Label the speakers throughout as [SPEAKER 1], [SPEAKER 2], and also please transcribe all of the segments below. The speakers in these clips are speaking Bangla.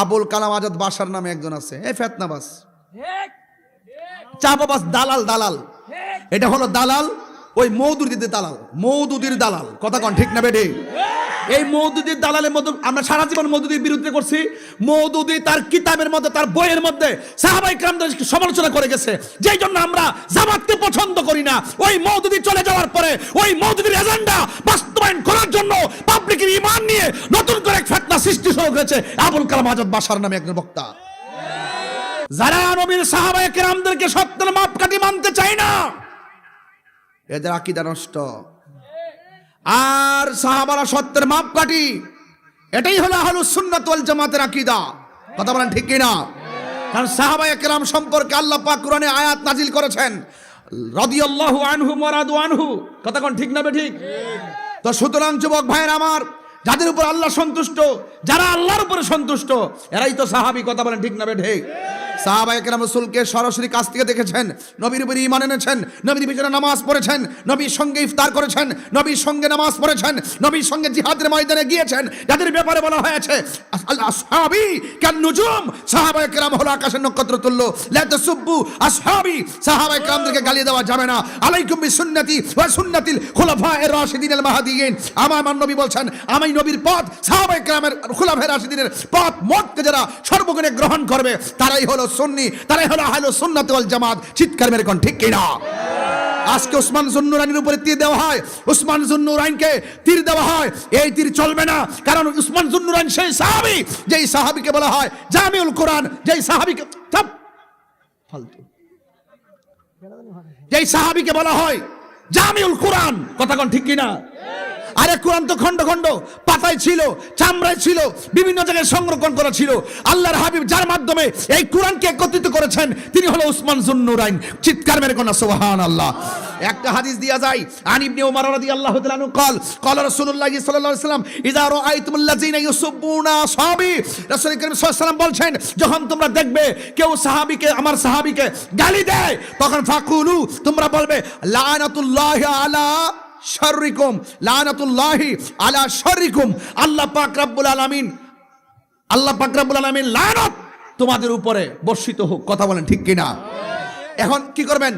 [SPEAKER 1] আবুল কালাম আজাদ বাসার নামে একজন আছে। এই ফেতনাবাস চাপাবাস দালাল দালাল। এটা হলো দালাল ওই মৌদুদির দালাল মৌদুদির দালাল। কথা কন ঠিক না বেডে এই মৌদুদির দালালের মধ্যে আমরা সারা জীবন মৌদুদির বিরুদ্ধে করছি। মৌদুদি তার কিতাবের মধ্যে, তার বইয়ের মধ্যে সাহাবাই ক্রামদের সমালোচনা করে গেছে। যেই জন্য আমরা জামাতকে পছন্দ করি না। ওই মৌদুদি চলে যাওয়ার পরে ওই মৌদুদির এজেন্ডা বাস্তবায়ন করার জন্য পাবলিকের ইমান নিয়ে নতুন করে এক ফেতনা সৃষ্টি শুরু হয়েছে আবুল কালাম আজাদ বাসার নামে একজন বক্তা। যারা নবীর সাহাবায়ে কেরামদেরকে সত্যের মাপকাঠি মানতে চায় না, এদের আকিদা নষ্ট। আর সাহাবারা সত্যের মাপকাঠি। এটাই হলো আহলুস সুন্নাত জামাতের আকিদা। কথা বলেন ঠিক কিনা? কারণ সাহাবায়ে কেরাম সম্পর্কে আল্লাহ পাক আয়াত নাজিল করেছেন। রাদিয়াল্লাহু আনহু মারাদু আনহু। কথা কোন ঠিক না ঠিক? তো সুতরাং যুবক ভাইয়ের আমার, যাদের উপর আল্লাহ সন্তুষ্ট, যারা আল্লাহর উপরে সন্তুষ্ট, এরাই তো সাহাবি, কথা বলেন ঠিক না ঠিক? সাহাবা একরাম সরাসরি কাছ থেকে দেখেছেন, নবীর উপরে ইমান এনেছেন, নবীর পিছনে নামাজ পড়েছেন, নবীর সঙ্গে ইফতার করেছেন, নবীর সঙ্গে নামাজ পড়েছেন, নবীর সঙ্গে জিহাদের ময়দানে গিয়েছেন। যাদের ব্যাপারে বলা হয়েছে আসহাবি, কেন নুজুম। হলো আকাশের নক্ষত্র আসহাবি দেওয়া যাবে না। আলাইকুম ওয়া সুন্নাতিল রাশিদিন আল মাহদিয়িন। আমার আমার নবী বলছেন, আমি নবীর পথ সাহাবা একরামের খুলাফায়ে রাশিদিনের পথ মতকে যারা সর্বগুণে গ্রহণ করবে, তারাই হলো সুন্নি, তারাই হলো আহলে সুন্নাত ওয়াল জামাত। চিৎকার মেরে কোন ঠিক কিনা? আজকে ওসমান জুন্নুরাইনের উপরে তীর দেওয়া হয়। ওসমান জুন্নুরাইনকে তীর দেওয়া হয়। এই তীর চলবে না। কারণ উসমান জুন্নুরাইন সেই সাহাবি, যেই সাহাবিকে বলা হয় জামিউল কোরআন, যেই সাহাবিকে ফালতু। যেই সাহাবিকে বলা হয় জামিউল কোরআন। কথা কোন ঠিক কিনা? আরে কোরআন তো খণ্ড খণ্ড, পাতায় ছিল, চামড়ায় ছিল, বিভিন্ন জায়গায় সংরক্ষণ করা ছিল। আল্লাহর হাবিব যার মাধ্যমে এই কোরআনকে একত্রিত করেছেন, তিনি হলো উসমান জুন্নুরাইন। চিৎকার মেরে কোন সোহান আল্লাহ একটা হাদিস দিয়া যায় আনিবনে ওমর রাদিয়াল্লাহু তাআলা আনহু কল কল রাসূলুল্লাহ সাল্লাল্লাহু আলাইহি সাল্লাম ইযা রাআইতুমুল্লাযিনা ইউসুবুনা সাহাবি রাসূল করিম সাল্লাল্লাহু বলছেন, যখন তোমরা দেখবে কেউ সাহাবীকে, আমার সাহাবীকে গালি দেয়, তখন ফাকুলু, তোমরা বলবে, লানাতুল্লাহি আলা শাররিকুম, লানাতুল্লাহি আলা শাররিকুম। আল্লাহ পাক রব্বুল আলামিন, আল্লাহ পাক রব্বুল আলামিন লানত তোমাদের উপরে বর্ষিত হোক, কথা বলেন ঠিক কিনা? এখন কি করবেন?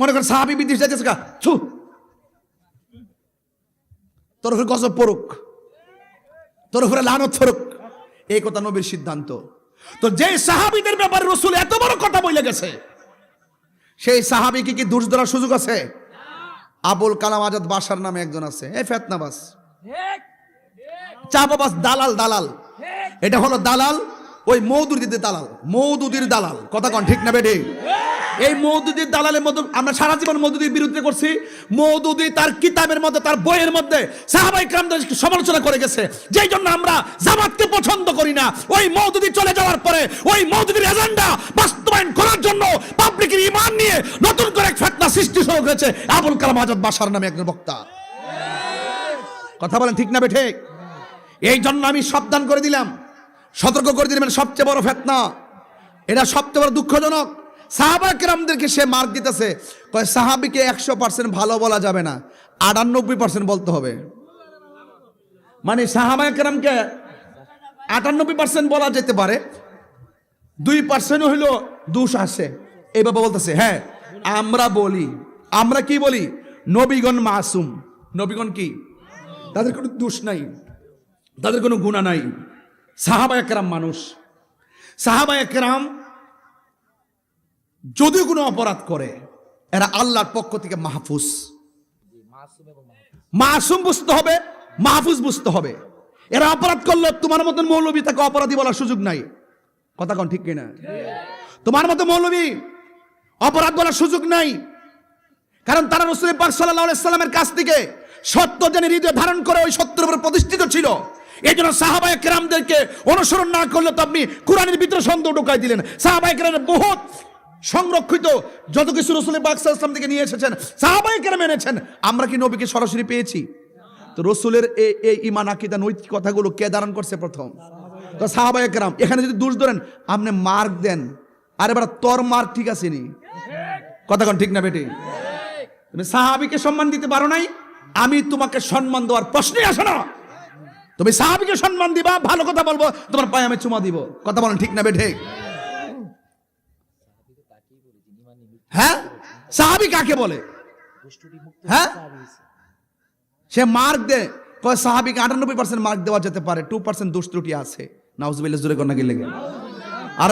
[SPEAKER 1] মনে করেন সাহাবী বিদেশ যাইতেছে কা ছু। তোর উপরে গজব পড়ুক। তোর উপরে লানত ফরুক এই কথা নবীর সিদ্ধান্ত। তো যে সাহাবীদের ব্যাপারে রসুল এত বড় কথা বলে গেছে, সেই সাহাবী কি কি ধরার সুযোগ আছে? আবুল কালাম আজাদ বাসার নামে একজন আছে। এ ফেতনাবাস চাপাবাস দালাল দালাল। এটা হলো দালাল ওই মৌদুদির দালাল। মৌদুদির দালাল। কথা কন ঠিক না বেডে এই মৌদুদির দালালের মধ্যে আমরা সারা জীবন মৌদুদির বিরুদ্ধে করছি। মৌদুদি তার কিতাবের মধ্যে, তার বইয়ের মধ্যে সাহাবাই ক্রামদের সমালোচনা করে গেছে। যেই জন্য আমরা জামাতকে পছন্দ করি না। ওই মৌদুদি চলে যাওয়ার পরে ওই মৌদুদির এজেন্ডা বাস্তবায়ন করার জন্য পাবলিকের ইমান নিয়ে নতুন করে এক ফেতনা সৃষ্টি শুরু হয়েছে আবুল কালাম আজাদ বাসার নামে একজন বক্তা। কথা বলেন ঠিক না বেঠে এই জন্য আমি সাবধান করে দিলাম। সতর্ক করে দিলাম সবচেয়ে বড় ফেতনা। এটা সবচেয়ে বড় দুঃখজনক। সাহাবা কেরামদেরকে সে মার্ক দিতেছে। কয়, সাহাবিকে একশো পার্সেন্ট ভালো বলা যাবে না, আটানব্বই পার্সেন্ট বলতে হবে। মানে সাহাবা কেরামকে আটানব্বই পার্সেন্ট বলা যেতে পারে, দুই পার্সেন্ট হইল দুষ আসে এইভাবে বলতেছে হ্যাঁ আমরা বলি। আমরা কি বলি? নবীগণ মাসুম। নবীগণ কি? তাদের কোনো দোষ নাই, তাদের কোনো গুণা নাই। সাহাবা একরাম মানুষ। সাহাবা একরাম যদি কোনো অপরাধ করে, এরা আল্লাহর পক্ষ থেকে মাহফুজ। মাসুম বুঝতে হবে, মাহফুজ বুঝতে হবে। এরা অপরাধ করলে, তোমার মতন মৌলবী তাকে অপরাধী বলার সুযোগ নাই। কথা কোন ঠিক কিনা? তোমার মতো মৌলবী অপরাধ বলার সুযোগ নাই। কারণ তারা রসুল পাক সাল্লামের কাছ থেকে সত্য জেনে হৃদয় ধারণ করে ওই সত্যের উপর প্রতিষ্ঠিত ছিল। এই জন্য সাহাবায় কেরামদেরকে অনুসরণ না করলে তো আপনি কোরআনের ভিতরে সন্দেহ ঢুকাই দিলেন। সাহাবায় কেরামের বহুত সংরক্ষিত যত কিছু রসুল পাক সাল্লাম থেকে নিয়ে এসেছেন সাহাবায় কেরাম এনেছেন, আমরা কি নবীকে সরাসরি পেয়েছি? তো রসুলের এই ইমান আকিদা, নৈতিক কথাগুলো কে ধারণ করছে প্রথম? তো সাহাবায় কেরাম এখানে যদি দোষ ধরেন, আপনি মার্ক দেন। আরে এবার তোর মার্ক ঠিক আছে নি? কথা কোন ঠিক না বেটি? তুমি সাহাবিকে সম্মান দিতে পারো নাই, আমি তোমাকে সম্মান দেওয়ার প্রশ্নই আসে না। তুমি সাহাবিকে সম্মান দিবা, ভালো কথা বলব, তোমার পায়ে আমি চুমা দিব। কথা বলেন ঠিক না বে ঠিক হ্যাঁ? সাহাবি কাকে বলে? হ্যাঁ? সে মার্ক দে কয় সাহাবিকে আটানব্বই পার্সেন্ট মার্ক দেওয়া যেতে পারে। টু পার্সেন্ট দোষ ত্রুটি আছে। নাউজবিল্লা জোরে কন্যা গেলে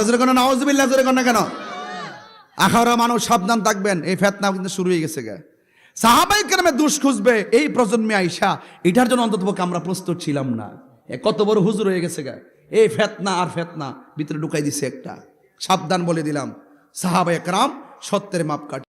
[SPEAKER 1] জোরে কন্যা নাউজবিল্লা জোরে কন্যা কেন? মানুষ সাবধান থাকবেন। এই ফেতনা কিন্তু শুরু হয়ে গেছে গে। সাহাবাই কেরামে দুষ খুঁজবে, এই প্রজন্মে আইসা। এটার জন্য অন্তত আমরা প্রস্তুত ছিলাম না। কত বড় হুজুর হয়ে গেছে গা। এই ফেতনা আর ফেতনা ভিতরে ঢুকাই দিছে একটা। সাবধান বলে দিলাম। সাহাবাই একরাম সত্যের মাপ কাটে